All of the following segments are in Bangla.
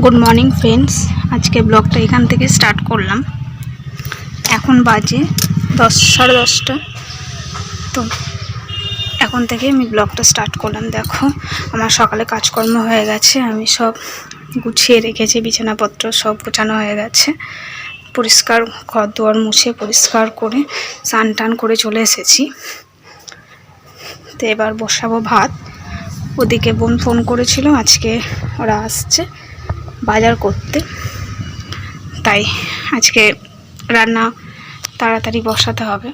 গুড মর্নিং ফ্রেন্ডস আজকে ব্লগটা এখান থেকে স্টার্ট করলাম। এখন বাজে দশ, সাড়ে দশটা। তো এখন থেকে আমি ব্লগটা স্টার্ট করলাম। দেখো, আমার সকালে কাজকর্ম হয়ে গেছে। আমি সব গুছিয়ে রেখেছি, বিছানাপত্র সব গোছানো হয়ে গেছে। পরিষ্কার ঘর দুয়ার মুছে পরিষ্কার করে স্নান টান করে চলে এসেছি। তো এবার বসাবো ভাত। ওদিকে বোন ফোন করেছিল, আজকে ওরা আসছে। বাজার করতে। তাই আজকে রান্না তাড়াতাড়ি বসাতে হবে।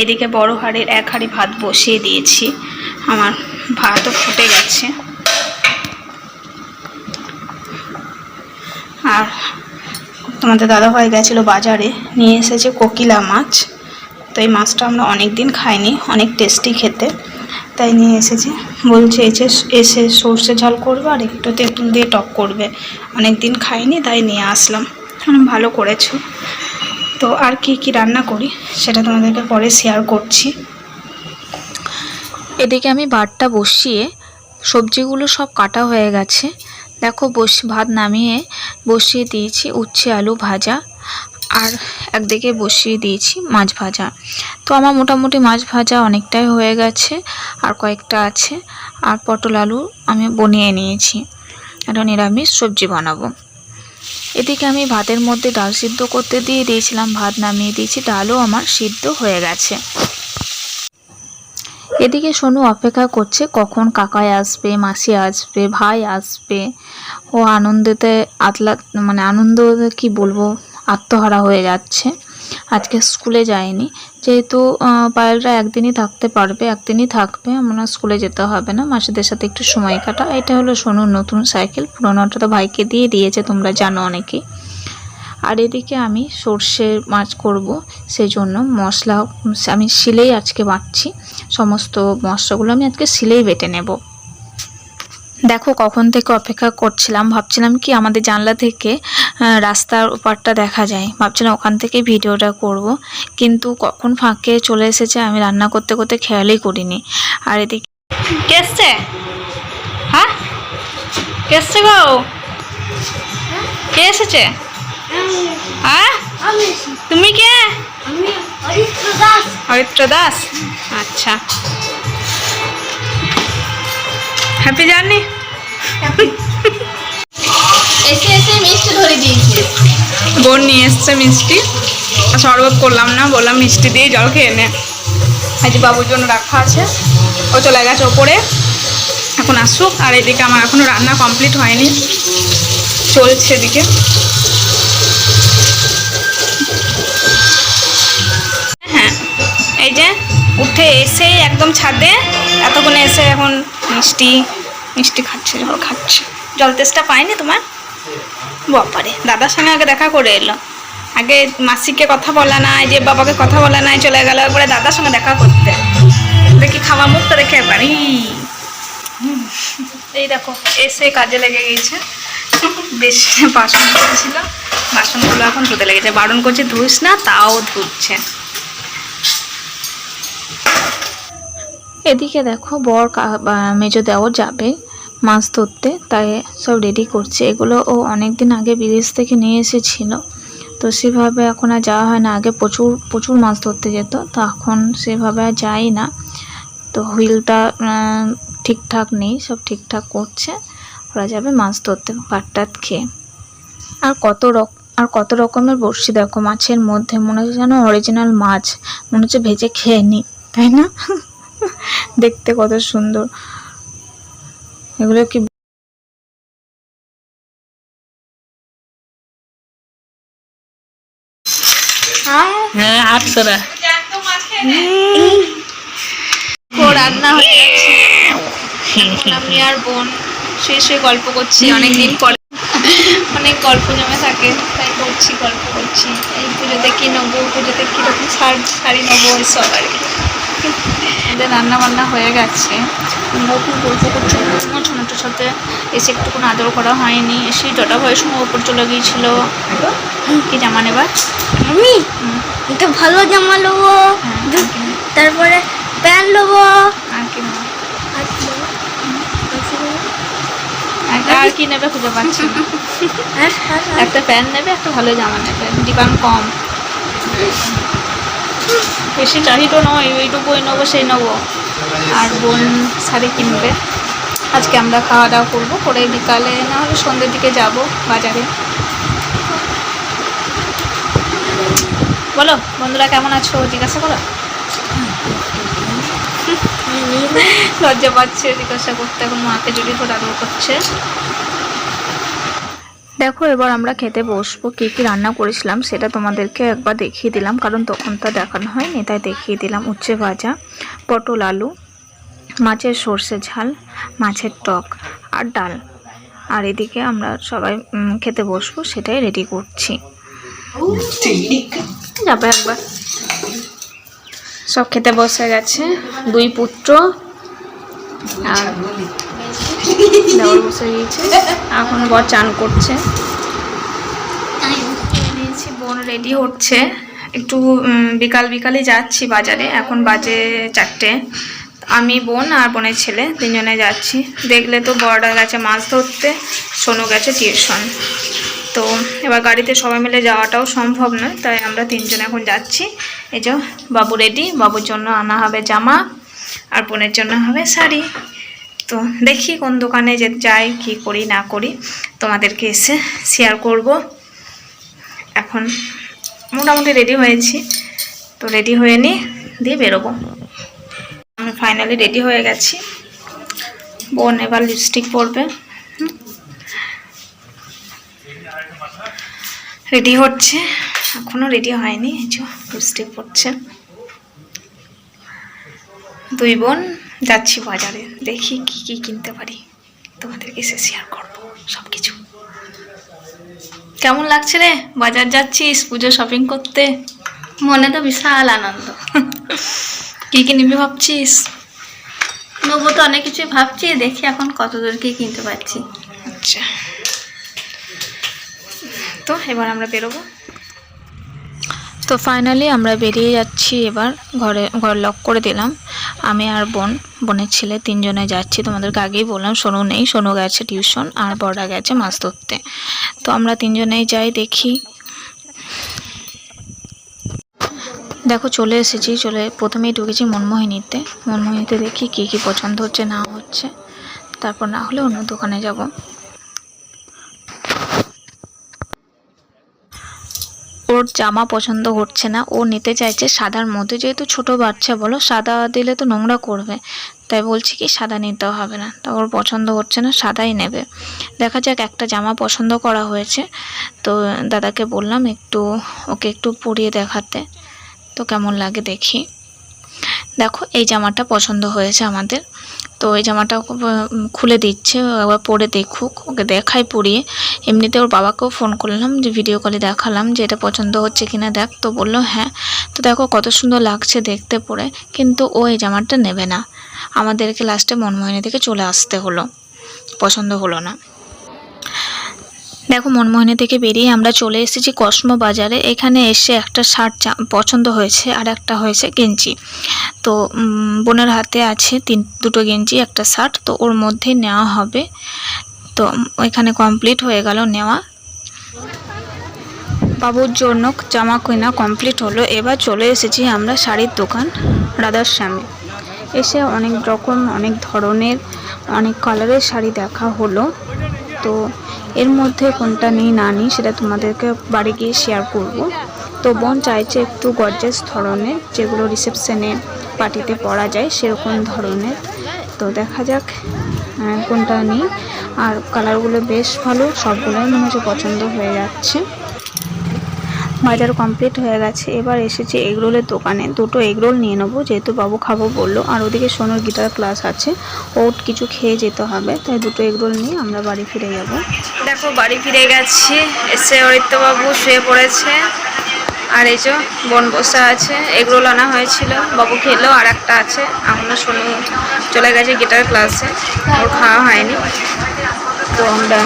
এদিকে বড় হাঁড়ির এক হাঁড়ি ভাত বসিয়ে দিয়েছি। আমার ভাতও ফুটে গেছে। আর তোমাদের দাদাভাই গেছিল বাজারে, নিয়ে এসেছে কোকিলা মাছ। তো এই মাছটা আমরা অনেক দিন খাইনি, অনেক টেস্টি খেতে। তাই নিয়ে এসেছে। বলছে, এসে এসে সর্ষে ঝাল করবে আর একটু তেঁতুল দিয়ে টক করবে। অনেক দিন খাইনি, তাই নিয়ে আসলাম। ভালো করেছ। তো আর কি কি রান্না করি? সেটা তোমাদেরকে পরে শেয়ার করছি। এদিকে আমি ভাতটা বসিয়ে সবজিগুলো সব কাটা হয়ে গেছে। দেখো, বস, ভাত নামিয়ে বসিয়ে দিয়েছি, উচ্ছে, আলু ভাজা। আর একদিকে বসিয়ে দিয়েছি মাছ ভাজা। তো আমার মোটামুটি মাছ ভাজা অনেকটাই হয়ে গেছে, আর কয়েকটা আছে। আর পটল আলু আমি বনিয়ে নিয়েছি। একটা নিরামিষ সবজি বানাবো। এদিকে আমি ভাতের মধ্যে ডাল সিদ্ধ করতে দিয়ে দিয়েছিলাম, ভাত নামিয়ে দিয়েছি, ডালও আমার সিদ্ধ হয়ে গেছে। এদিকে সোনু অপেক্ষা করছে, কখন কাকাই আসবে, মাসি আসবে, ভাই আসবে। ও আনন্দেতে আতলা মানে আনন্দ কি বলব? আত্মহারা হয়ে যাচ্ছে। আজকে স্কুলে যায়নি যেহেতু পায়েলরা একদিনই থাকতে পারবে, একদিনই থাকবে, আমরা স্কুলে যেতে হবে না। মাসিদের সাথে একটু সময় কাটা। এটা হলো সোনুর নতুন সাইকেল পুরোনোটা তো ভাইকে দিয়ে দিয়েছে, তোমরা জানো অনেকেই আর এদিকে আমি সর্ষে মাছ করব সেই জন্য মশলা, আমি শিলেই আজকে বাটছি। সমস্ত মশলাগুলো আমি আজকে শিলেই বেটে নেব। দেখো কখন থেকে অপেক্ষা করছিলাম। ভাবছিলাম কি আমাদের জানলা থেকে রাস্তার ওপারটা দেখা যায়। ভাবছিলাম ওখান থেকে ভিডিওটা করব। কিন্তু কখন ফাঁকে চলে এসেছে আমি রান্না করতে করতে খেয়ালই করিনি। আর এদিকে কে এসছে? হ্যাঁ? কে এসছে গো? কে এসেছে? হ্যাঁ? তুমি কে? হরিত্র দাস? আচ্ছা। হ্যাপি জার্নি এসে এসে মিষ্টি ধরে দিয়েছে। বোন নিয়ে এসছে মিষ্টি। শরবত করলাম না বললাম মিষ্টি দিয়ে জল খেয়ে নে। আজ বাবুর জন্য রাখা আছে। ও চলে গেছে ওপরে। এখন আসুক। আর এদিকে আমার এখনও রান্না কমপ্লিট হয়নি। চলছে এদিকে। হ্যাঁ এই যে উঠে এসেই একদম ছাদে এতক্ষণে এসে এখন মিষ্টি মিষ্টি খাচ্ছে জল খাচ্ছে। জল তেষ্টা পায়নি তোমার? বাপারে, দাদার সঙ্গে আগে দেখা করে এলো। আগে মাসিকে কথা বলা নাই, যে বাবাকে কথা বলা নাই, চলে গেল একবারে দাদার সঙ্গে দেখা করতে। দেখি খাওয়া মুখটা দেখে একবার। এই দেখো, এসে কাজে লেগে গেছে। বেশ, বাসন ছিল বাসনগুলো এখন ধুতে লেগেছে। বারণ করছে, ধুস না, তাও ধুচ্ছে। এদিকে দেখো, বর মেজো দেওয়া যাবে মাছ ধরতে, তাই সব রেডি করছে। এগুলো ও অনেক দিন আগে বিদেশ থেকে নিয়ে এসেছিল। তো সেভাবে এখন আর যাওয়া হয় না। আগে প্রচুর প্রচুর মাছ ধরতে যেত, তো এখন সেভাবে আর যাই না। তো হুইলটা ঠিকঠাক নেই, সব ঠিকঠাক করছে। ওরা যাবে মাছ ধরতে পাটটাত খেয়ে। আর কত রক, আর কত রকমের বড়শি দেখো, মাছের মধ্যে মনে হচ্ছে যেন অরিজিনাল মাছ। মনে হচ্ছে ভেজে খেয়ে নি, তাই না? দেখতে কত সুন্দর। এগুলো কি হ্যাঁ আটশো রান্না হয়ে গেছে। আমি আর বোন শুয়ে শুয়ে গল্প করছি অনেক দিন পরে। অনেক গল্প জমে থাকে তাই করছি গল্প করছি। এই পুজোতে কি নেব পুজোতে কীরকম শাড়ি শাড়ি নেব এসব আর কি। আমাদের রান্না বান্না হয়ে গেছে। আমরা খুব গল্প করছি আমার ছোটোটার সাথে এসে একটুকুন আদর করা হয়নি। এসে জটা ভয়ের সময় ওপর চলে গিয়েছিল। কি জামা নেবার? আমি? একটা ভালো জামা নেব। হ্যাঁ, তারপরে প্যান্ট নেব। আর কি নেব? আর কি নেব? নেব? নেবে খুঁজে পাচ্ছি না। একটা প্যান্ট নেবে একটা ভালো জামা নেবে। ডিমান্ড কম। বেশি চাহিদা নয় এইটুকুই নেব সেই নেব। আর বোন শাড়ি কিনবে। আজকে আমরা খাওয়া দাওয়া করব করে বিকালে না হলে সন্ধ্যের দিকে যাব বাজারে। বলো বন্ধুরা কেমন আছো? জিজ্ঞাসা করো। লজ্জা পাচ্ছে জিজ্ঞাসা করতে। এখন মাকে জড়িয়ে ধরে আদর করছে। দেখো, এবার আমরা খেতে বসবো। কী কী রান্না করেছিলাম সেটা তোমাদেরকে একবার দেখিয়ে দিলাম, কারণ তখন তো দেখানো হয়নি, তাই দেখিয়ে দিলাম। উচ্ছে ভাজা, পটল আলু, মাছের সর্ষে ঝাল, মাছের টক আর ডাল। আর এদিকে আমরা সবাই খেতে বসবো, সেটাই রেডি করছি। যাবে একবার। সব খেতে বসে গেছে। দুই পুত্র আর দেওয়ার বসে গিয়েছে। এখন বর চান করছে। বোন রেডি হচ্ছে। একটু বিকাল বিকালে যাচ্ছি বাজারে। এখন বাজে চারটে। আমি বোন আর বোনের ছেলে তিনজনে যাচ্ছি। দেখলে তো বড়রা গেছে মাছ ধরতে সোনু গেছে টিউশন। তো এবার গাড়িতে সবাই মিলে যাওয়াটাও সম্ভব নয় তাই আমরা তিনজন এখন যাচ্ছি। এই যে বাবু রেডি বাবুর জন্য আনা হবে জামা আর বোনের জন্য হবে শাড়ি। তো দেখি কোন দোকানে যে যাই, কি করি, না করি। তোমাদেরকে এসে শেয়ার করব। এখন মোটামুটি রেডি হয়েছি। তো রেডি হয়ে নিই দিয়ে বেরোবো। আমি ফাইনালি রেডি হয়ে গেছি। বোন এবার লিপস্টিক পরবে। রেডি হচ্ছে। এখনও রেডি হয়নি লিপস্টিক পরছে। দুই বোন। যাচ্ছি বাজারে দেখি কি কি কিনতে পারি। তোমাদেরকে এসে শেয়ার করব সব কিছু কেমন লাগছে রে? বাজার যাচ্ছিস? পুজো শপিং করতে? মনে তো বিশাল আনন্দ। কি কি নিবি ভাবছিস? নেব তো অনেক কিছুই ভাবছি দেখি এখন কত দূর কি কিনতে পারছি। আচ্ছা। তো এবার আমরা বেরোবো। তো ফাইনালি আমরা বেরিয়ে যাচ্ছি এবার। ঘরে, ঘর লক করে দিলাম। আমি আর বোন, বোনের ছেলে তিনজনে যাচ্ছি। তোমাদেরকে আগেই বললাম, সোনু নেই, সোনু গেছে টিউশন আর বড়া গেছে মাছ ধরতে। তো আমরা তিনজনেই যাই, দেখি। দেখো, চলে এসেছি, চলে প্রথমেই ঢুকেছি মনমোহিনীতে। মনমোহিনীতে দেখি কী কী পছন্দ হচ্ছে, না হচ্ছে। তারপর না হলে অন্য দোকানে যাব। ওর জামা পছন্দ হচ্ছে না, ও নিতে চাইছে সাদার মধ্যে। যেহেতু ছোট বাচ্চা, বলো, সাদা দিলে তো নোংরা করবে। তাই বলছি কি, সাদা নিতে হবে না। তা ওর পছন্দ হচ্ছে না, সাদাই নেবে। দেখা যাক, একটা জামা পছন্দ করা হয়েছে। তো দাদাকে বললাম, একটু ওকে একটু পরিয়ে দেখাতে। তো কেমন লাগে দেখি। দেখো, এই জামাটা পছন্দ হয়েছে আমাদের। তো এই জামাটা খুলে দিচ্ছে একবার পরে দেখুক, ওকে দেখাই পরিয়ে। এমনিতে ওর বাবাকেও ফোন করলাম, যে ভিডিও কলে দেখালাম যে এটা পছন্দ হচ্ছে কিনা, দেখ, তো বলল হ্যাঁ। তো দেখো, কত সুন্দর লাগছে দেখতে পরে, কিন্তু ও এই জামাটা নেবে না। আমাদেরকে লাস্টে মনমোহিনী থেকে চলে আসতে হলো, পছন্দ হলো না। দেখো, মনমোহিনী থেকে বেরিয়ে আমরা চলে এসেছি কসমো বাজারে। এখানে এসে একটা শার্ট পছন্দ হয়েছে আর একটা হয়েছে গেঞ্জি। তো বোনের হাতে আছে তিন, দুটো গেঞ্জি, একটা শার্ট। তো ওর মধ্যেই নেওয়া হবে। তো, এখানে কমপ্লিট হয়ে গেল নেওয়া। বাবুর জন্য জামা কেনা কমপ্লিট হলো। এবার চলে এসেছি আমরা শাড়ির দোকান রাধার শ্যামে এসে অনেক রকম, অনেক ধরনের, অনেক কালারের শাড়ি দেখা হলো। তো এর মধ্যে কোনটা নিই, না নিই, সেটা তোমাদেরকে বাড়ি গিয়ে শেয়ার করব। তো বোন চাইছে একটু গর্জেস ধরনের, যেগুলো রিসেপশনে পার্টিতে পরা যায়, সেরকম ধরনের। তো দেখা যাক কোনটা নিই। আর কালারগুলো বেশ ভালো, সবগুলোই মনে হচ্ছে পছন্দ হয়ে যাচ্ছে। বাজার কমপ্লিট হয়ে গেছে। এবার এসেছি এগরোলের দোকানে। দুটো এগরোল নিয়ে নেব। যেহেতু বাবু খাব বলল। আর ওদিকে সোনুর গিটার ক্লাস আছে। ও কিছু খেয়ে যেতে হবে। তাই দুটো এগরোল নিয়ে আমরা বাড়ি ফিরে যাব। দেখো, বাড়ি ফিরে গেছি। এসে অরিত্যবাবু শুয়ে পড়েছে। আর এই যে বন বসা আছে। এগরোল আনা হয়েছিল। বাবু খেলো, আর একটা আছে। এখনও সোনু চলে গেছে গিটার ক্লাসে ওর খাওয়া হয়নি। তো আমরা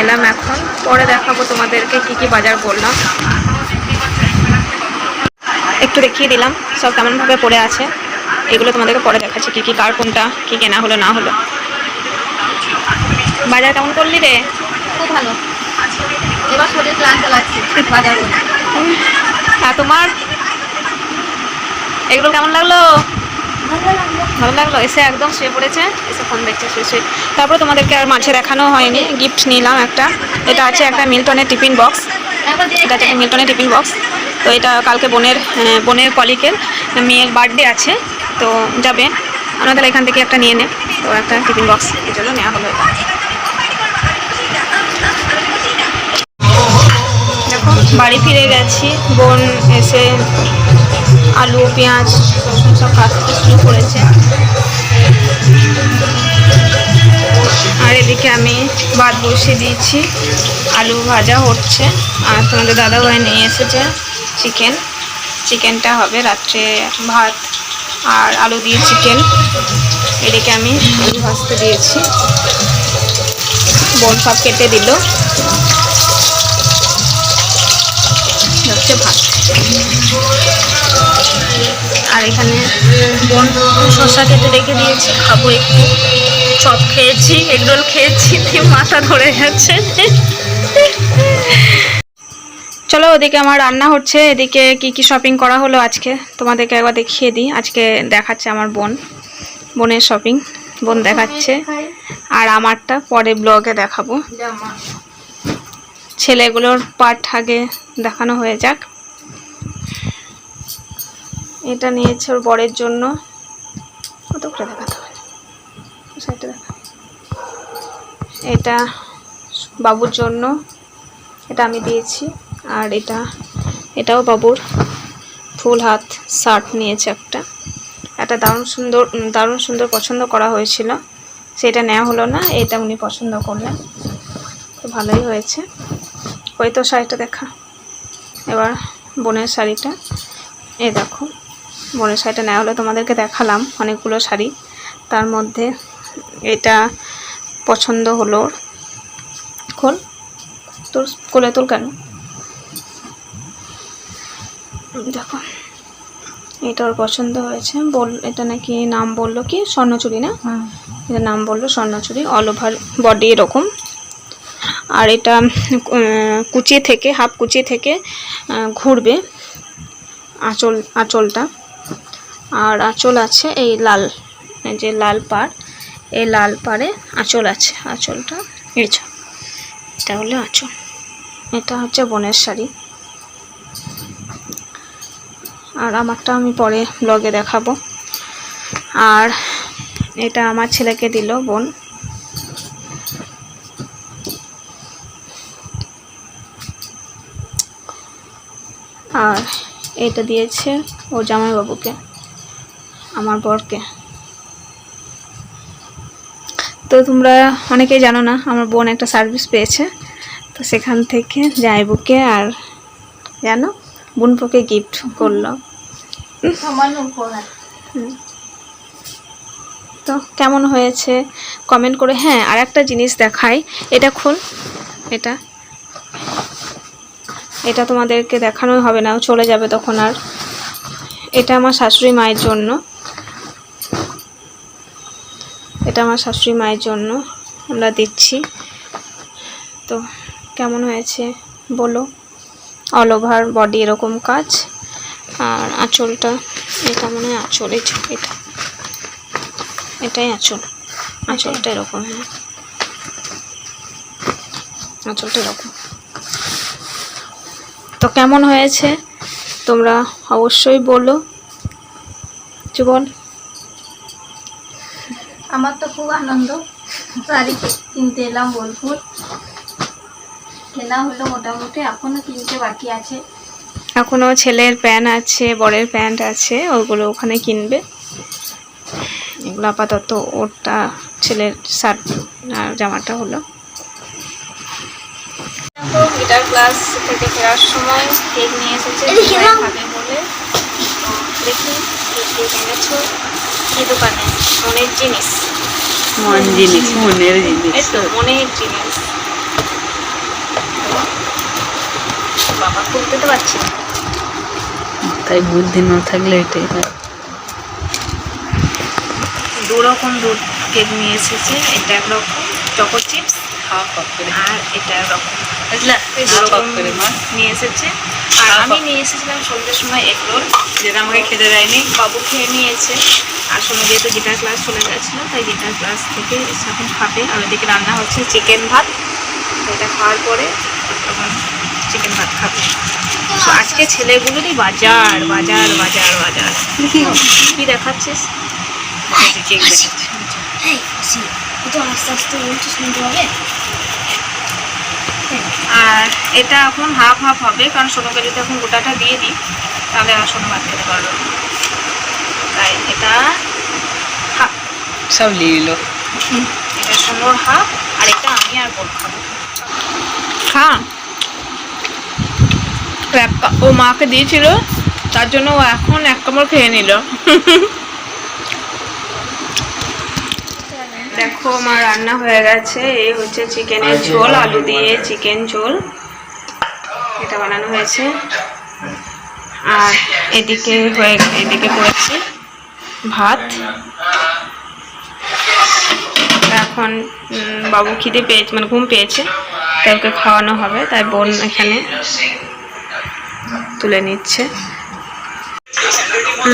এলাম এখন। পরে দেখাবো তোমাদেরকে কি কি বাজার করলাম একটু দেখিয়ে দিলাম সব কেমনভাবে পড়ে আছে। এগুলো তোমাদেরকে পরে দেখাচ্ছি কি কি কার কোনটা কি কেনা হলো না হলো। বাজার কেমন করলি রে? খুব ভালো। এবার শরীর ক্লান্ত লাগছে বাজার আর তোমার? এগুলো কেমন লাগল? ভালো লাগল, এসে একদম শুয়ে পড়েছে, এসে ফোন দেখছে, শুয়ে তারপরে তোমাদেরকে আর মাঝে দেখানো হয়নি গিফট নিলাম একটা। এটা আছে একটা মিল্টনের টিফিন বক্স এটা আছে মিল্টনের টিফিন বক্স তো এটা কালকে বোনের বোনের কলিকের মেয়ের বার্থডে আছে। তো যাবে। আমরা তাহলে এখান থেকে একটা নিয়ে নে। তো একটা টিফিন বক্স এই জন্য নেওয়া হলো। বাড়ি ফিরে গেছি। বোন এসে আলু, পেঁয়াজ সব কাটতে শুরু করেছে। আর এদিকে আমি ভাত বসিয়ে দিয়েছি। আলু ভাজা হচ্ছে। আর তোমাদের দাদাভাই নিয়ে এসেছে চিকেন চিকেনটা হবে রাত্রে ভাত আর আলু দিয়ে চিকেন এদিকে আমি আলু ভাজতে দিয়েছি। বোন সব কেটে দিল। হচ্ছে ভাত। আর এখানে বোন শসা কেটে রেখে দিয়েছি, খাব একটু। চপ খেয়েছি এগরোল খেয়েছি, দিয়ে মাথা ধরে যাচ্ছে চলো, ওদিকে আমার রান্না হচ্ছে। এদিকে কি কি শপিং করা হলো আজকে? তোমাদেরকে একবার দেখিয়ে দিই। আজকে দেখাচ্ছে আমার বোন। বোনের শপিং বোন দেখাচ্ছে। আর আমারটা পরে ব্লগে দেখাবো। ছেলেগুলোর পার্ট আগে দেখানো হয়ে যাক। এটা নিয়েছে ওর বরের জন্য। কত করে দেখাতে হবে দেখা? এটা বাবুর জন্য। এটা আমি দিয়েছি। আর এটা, এটাও বাবুর। ফুল হাত, শার্ট নিয়েছে একটা। একটা দারুণ সুন্দর দারুণ সুন্দর পছন্দ করা হয়েছিল। সেটা নেওয়া হলো না, এটা উনি পছন্দ করলেন। তো ভালোই হয়েছে। ওই তো শাড়িটা দেখা। এবার বোনের শাড়িটা। এ দেখো। বোনের শাড়িটা নেওয়া হলো তোমাদেরকে দেখালাম অনেকগুলো শাড়ি। তার মধ্যে এটা পছন্দ হলো খোল তোর কোলে তোল কেন? দেখো এটা ওর পছন্দ হয়েছে। বল এটা নাকি নাম বলল কি? স্বর্ণচুরি না? এটা নাম বলল স্বর্ণচুরি অল ওভার বডি এরকম। আর এটা উম, কুচি থেকে হাফ কুচি থেকে ঘুরবে আঁচল আঁচলটা। আর আঁচল আছে এই লাল যে লাল পাড়, এই লাল পাড়ে আঁচল আছে। আঁচলটা এই এটা হলো আঁচল। এটা হচ্ছে বোনের শাড়ি। আর আমারটা আমি পরে ব্লগে দেখাবো। আর এটা আমার ছেলেকে দিল বোন। আর এটা দিয়েছে ও জামাইবাবুকে। আমার বরকে। তো তোমরা অনেকেই জানো না আমার বোন একটা সার্ভিস পেয়েছে। তো সেখান থেকে জামাইবুকে আর জানো বোনপোকে গিফট করল। তো কেমন হয়েছে? কমেন্ট করে হ্যাঁ আর একটা জিনিস দেখাই। এটা খুল এটা। এটা তোমাদেরকে দেখানো হবে না চলে যাবে তখন আর। এটা আমার শাশুড়ি মায়ের জন্য। এটা আমার শাশুড়ি মায়ের জন্য আমরা দিচ্ছি। তো কেমন হয়েছে বলো? অল ওভার বডি এরকম কাজ আর আঁচলটা এটা মনে হয় আঁচল এই এটা। এটাই আঁচল। আঁচলটা এরকম হ্যাঁ। আঁচলটা এরকম। তো কেমন হয়েছে তোমরা অবশ্যই বলো। কিছু বল? আমার তো খুব আনন্দ। শাড়ি কিনতে এলাম বোলপুর। কেনা হলো মোটামুটি এখনও কিনতে বাকি আছে। এখনও ছেলের প্যান্ট আছে বরের প্যান্ট আছে ওগুলো ওখানে কিনবে। এগুলো আপাতত ওরটা ছেলের শার্ট আর জামাটা হলো। গিটার ক্লাস থেকে ফেরার সময় কেক নিয়ে এসেছে এদিকে খাবে বলে। দেখি কেক এনেছো। কি দোকানে মনের জিনিস। মন জিনিস মনের এই জিনিস তো মনের জিনিস। বাবা খুলতে তো পারছি না। তাই বুদ্ধি না থাকলে এটাই হয়। দু রকম দুধ কেক নিয়ে এসেছে এটা একরকম চকো চিপস খাওয়া করে আর এটা এরকম নিয়ে এসেছে আর আমি নিয়ে এসেছিলাম সন্ধ্যের সময় রোল যেটা আমাকে খেতে দেয়নি বাবু খেয়ে নিয়েছে আর সোনু যেহেতু গিটার ক্লাস চলে গেছিল তাই গিটার ক্লাস থেকে এখন খাবে আর ওইদিকে রান্না হচ্ছে চিকেন ভাত এটা খাওয়ার পরে তখন চিকেন ভাত খাবে তো আজকে ছেলেগুলোরই বাজার বাজার বাজার বাজার কি দেখাচ্ছিস কেক দেখাচ্ছি এই খুশি তো আস্তে আস্তে বলছি শুনতে হবে আর এটা এখন হাফ হাফ হবে কারণ সোনুকে যদি এখন গোটাটা দিয়ে দিই তাহলে আর সোনু ভাত খেতে পারবে তাই এটা হাফ সব নিয়ে নিল। এটা সোনুর হাফ আর এটা আমি আর বোন খাব খা। ও মাকে দিয়েছিল তার জন্য ও এখন এক কামড় খেয়ে নিল। দেখো আমার রান্না হয়ে গেছে। এই হচ্ছে চিকেনের ঝোল আলু দিয়ে চিকেন ঝোল। এটা বানানো হয়েছে। আর এদিকে হয়ে এদিকে করেছি ভাত। এখন বাবু খিদে পেয়েছে মানে ঘুম পেয়েছে তাই ওকে খাওয়ানো হবে তাই বোন এখানে তুলে নিচ্ছে।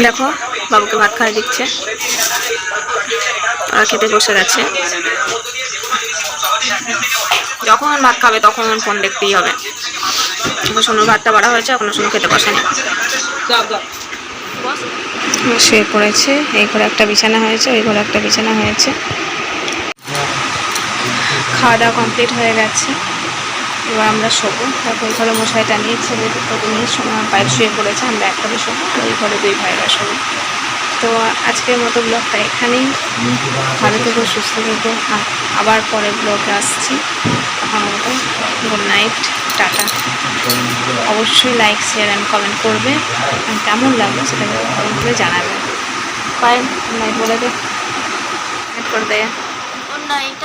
দেখো বাবুকে ভাত খাওয়া দিচ্ছে। খেতে বসে গেছে। যখন ভাত খাবে তখন ফোন দেখতেই হবে। এখন ভাতটা বাড়া হয়েছে, এখনও সোনু খেতে বসেনি। শুয়ে পড়েছে, এই ঘরে একটা বিছানা হয়েছে, ওই ঘরে একটা বিছানা হয়েছে। খাওয়া দাওয়া কমপ্লিট হয়ে গেছে। এবার আমরা শোবো। তারপর ওই ঘরে মশাই টানিয়ে ছেলে নিয়ে বাইরে শুয়ে পড়েছে, আমরা এক ঘরে শোবো ওই ঘরে দুই ভাইরা শোবো। তো আজকের মতো ব্লগটা এখানেই। ভালো থেকো, সুস্থ থেকো। আবার পরে ব্লগে আসছি। তখন মতো গুড নাইট, টাটা। অবশ্যই লাইক, শেয়ার অ্যান্ড কমেন্ট করবে। কেমন লাগবে সেটা কমেন্ট করে জানাবে। বাই নাইট বলে দে। করে দেয় গুড নাইট